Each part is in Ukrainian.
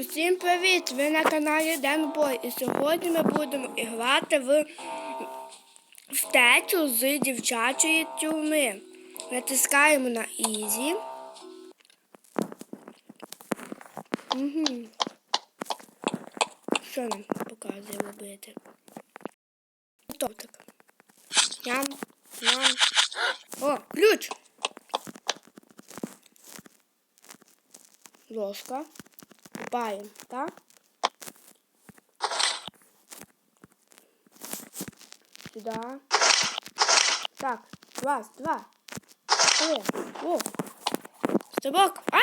Усім привіт! Ви на каналі Денбой. І сьогодні ми будемо грати в втечу з дівчачої тюрми. Натискаємо на Ізі. Угу. Що нам показує робити? Тортик. Ням, ням. О, ключ! Ложка. Купаємо, так? Сюди. Так, раз, два. Три. О! Стрибок. А!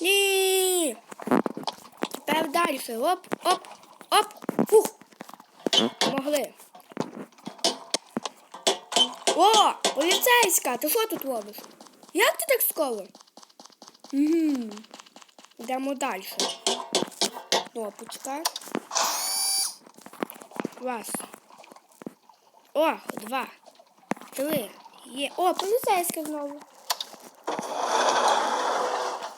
Ні! Тепер далі. Оп, оп, оп. Фух. Могли. О! Поліцейська! Ти що тут робиш? Як ти так скоро? Угу. Йдемо далі. Кнопочка. Раз. О, два. Три. Є. О, поліцейська знову.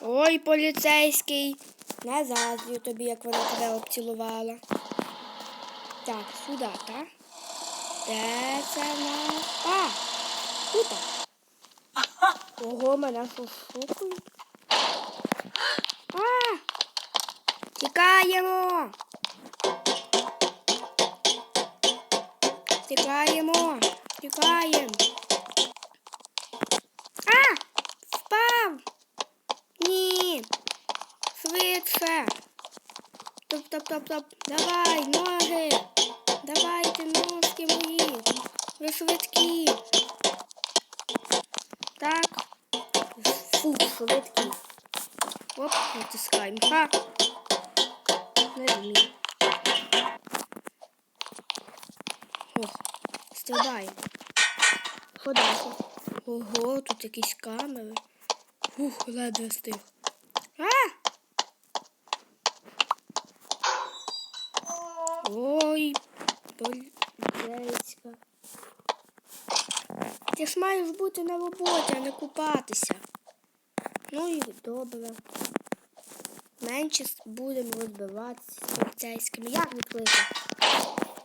Ой, поліцейський. Не заздрю тобі, як вона тебе обцілувала. Так, сюди, так? Де це нас? А! Тут. Ого, мене шукають. А! Тікаємо! Тікаємо! Тікаємо! А! Впав! Ні! Швидше! Топ-топ-топ-топ! Давай, ноги! Давайте ножки мої! Ви швидкі! Так. Фу, швидкі. Оп, натискаємо. Ха. Зміг. Ох, стрибаємо. Що? Ого, тут якісь камери. Ух, ледве стиг. А! Ой, поліцейська. Ти ж маєш бути на роботі, а не купатися. Ну і добре. Менше будемо розбиватися з поліцейськими. Як відкрити?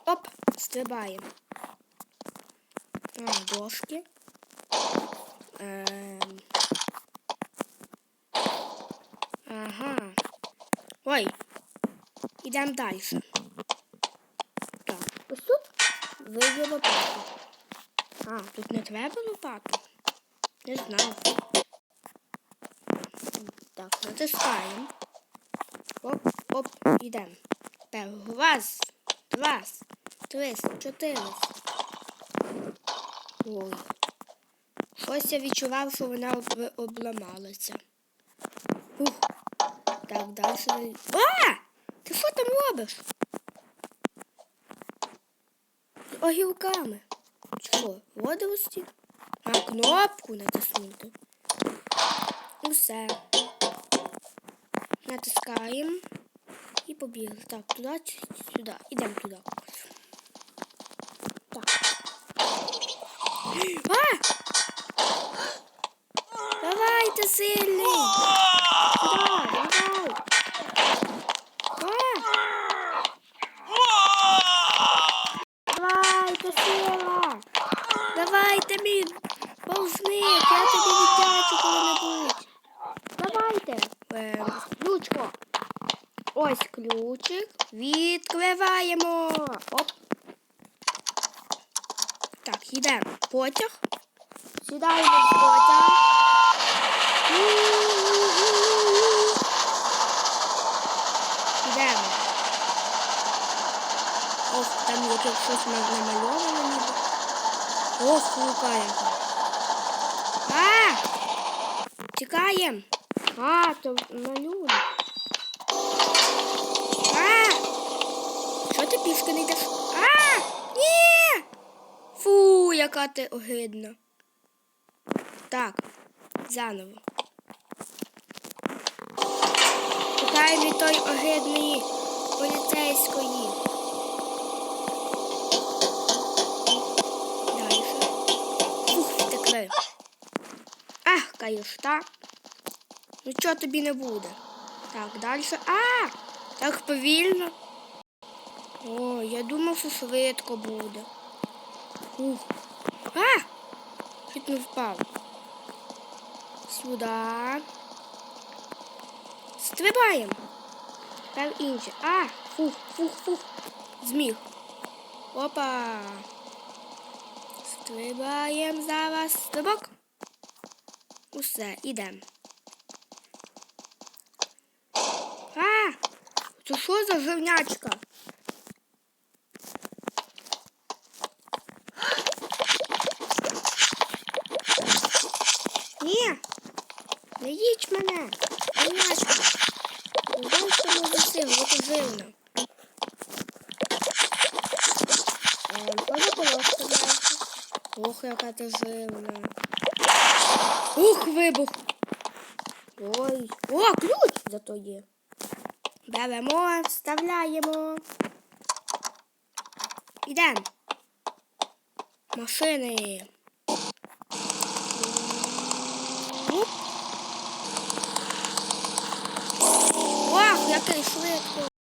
Оп, стрибаємо. Дошки. Ем. Ага. Ой. Ідемо далі. Так, ось тут вийде лопату. А, тут не треба лопату? Не знав. Так, натискаємо. Оп, оп. Тепер раз, два, три, чотири. Ой. Щось я відчував, що вона об- обламалася. Ух. Так, далі. А! Ти що там робиш? Огілками. Що, водорості? А кнопку натиснути. Усе. Натискаємо і побігли. Так, туди чи сюди. Ідемо туди. Так. А! Давайте сильний! Ключик. Відкриваємо. Оп. Так, йдемо. Потяг. Сідаємо в потяг. Йдемо. Ох, там якесь щось на- намальовано ніби. Ох, рука. А! Тікаємо. А, то малюнок. А! Що ти пішки не йдеш? А! Ні! Фу, яка ти огидна. Так, заново. Шукаємо від той огидної поліцейської. Далі. Фух, втекли. Ах, каюшта. Ну чого тобі не буде? Так, далі. А! Так повільно. О, я думав, що швидко буде. Ух. А! Чуть не впав. Сюди. Стрибаємо. Тепер інше. А! Фух, фух, фух. Зміг. Опа. Стрибаємо зараз. Стрибок. Усе, ідемо. А! Це що за живнячка? Ні, їдь мене, живнячка. Дай що ми засив, це живно. Ем, Може полоска дати? Ох, яка ти живна. Ух, вибух. Ой. О, ключ зато є. Беремо, вставляємо. Ідемо. Машини. Ох, швидко.